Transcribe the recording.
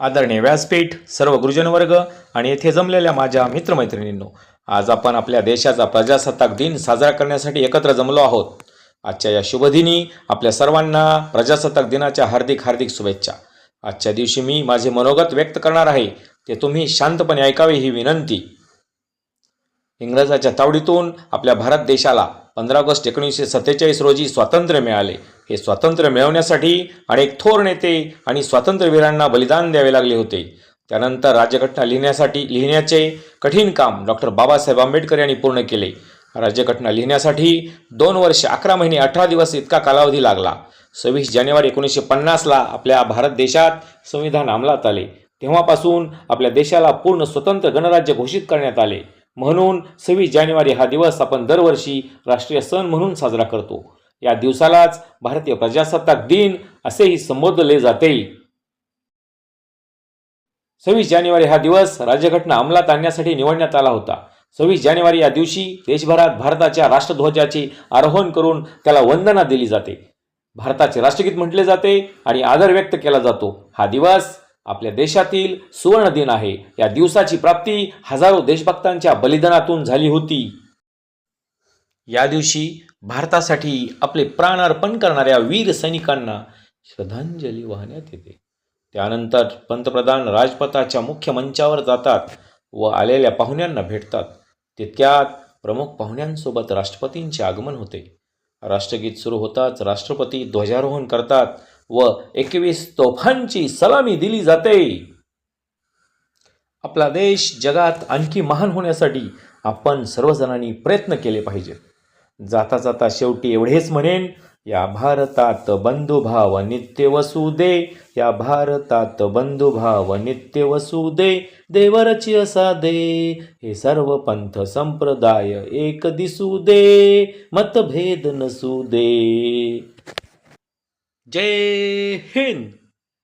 आदरणीय व्यासपीठ सर्व गुरुजनवर्ग आणि येथे जमलेल्या माझ्या मित्रमैत्रिणींनो आज आपण आपल्या देशाचा प्रजासत्ताक दिन साजरा करण्यासाठी एकत्र जमलो आहोत. आजच्या या शुभदिनी आपल्या सर्वांना प्रजासत्ताक दिनाच्या हार्दिक हार्दिक शुभेच्छा. आजच्या दिवशी मी माझे मनोगत व्यक्त करणार आहे ते तुम्ही शांतपणे ऐकावे ही विनंती. इंग्रजाच्या तावडीतून आपल्या भारत देशाला पंधरा ऑगस्ट एकोणीसशे सत्तेचाळीस रोजी स्वातंत्र्य मिळाले. हे स्वातंत्र्य मिळवण्यासाठी अनेक थोर नेते आणि स्वातंत्र्यवीरांना बलिदान द्यावे लागले होते. त्यानंतर राज्यघटना लिहिण्यासाठी लिहिण्याचे कठीण काम डॉक्टर बाबासाहेब आंबेडकर यांनी पूर्ण केले. राज्यघटना लिहिण्यासाठी दोन वर्ष अकरा महिने अठरा दिवस इतका कालावधी लागला. सव्वीस जानेवारी एकोणीसशे पन्नासला आपल्या भारत देशात संविधान अंमलात आले. तेव्हापासून आपल्या देशाला पूर्ण स्वतंत्र गणराज्य घोषित करण्यात आले. म्हणून सव्वीस जानेवारी हा दिवस आपण दरवर्षी राष्ट्रीय सण म्हणून साजरा करतो. या दिवसालाच भारतीय प्रजासत्ताक दिन असेही संबोधले जाते. सव्वीस जानेवारी हा दिवस राज्यघटना अंमलात आणण्यासाठी निवडण्यात आला होता. सव्वीस जानेवारी या दिवशी देशभरात भारताच्या राष्ट्रध्वजाचे आरोहण करून त्याला वंदना दिली जाते. भारताचे राष्ट्रगीत म्हटले जाते आणि आदर व्यक्त केला जातो. हा दिवस आपल्या देशातील सुवर्ण दिन आहे. या दिवसाची प्राप्ती हजारो देशभक्तांच्या बलिदानातून झाली होती. या दिवशी भारतासाठी आपले प्राण अर्पण करणाऱ्या वीर सैनिकांना श्रद्धांजली वाहण्यात येते. त्यानंतर पंतप्रधान राजपथाच्या मुख्य मंचावर जातात व आलेल्या पाहुण्यांना भेटतात. तितक्यात प्रमुख पाहुण्यांसोबत राष्ट्रपतींचे आगमन होते. राष्ट्रगीत सुरू होताच राष्ट्रपती ध्वजारोहण करतात व एकवीस तोफांची सलामी दिली जाते. आपला देश जगात आणखी महान होण्यासाठी आपण सर्वजणांनी प्रयत्न केले पाहिजेत जाता जाता शेवटी एवढेच म्हणेन या भारतात बंधुभाव नित्य वसू दे या भारतात बंधुभाव नित्य वसू दे देवरची असा दे हे सर्व पंथ संप्रदाय एक दिसू दे मतभेद नसू दे. जय हिंद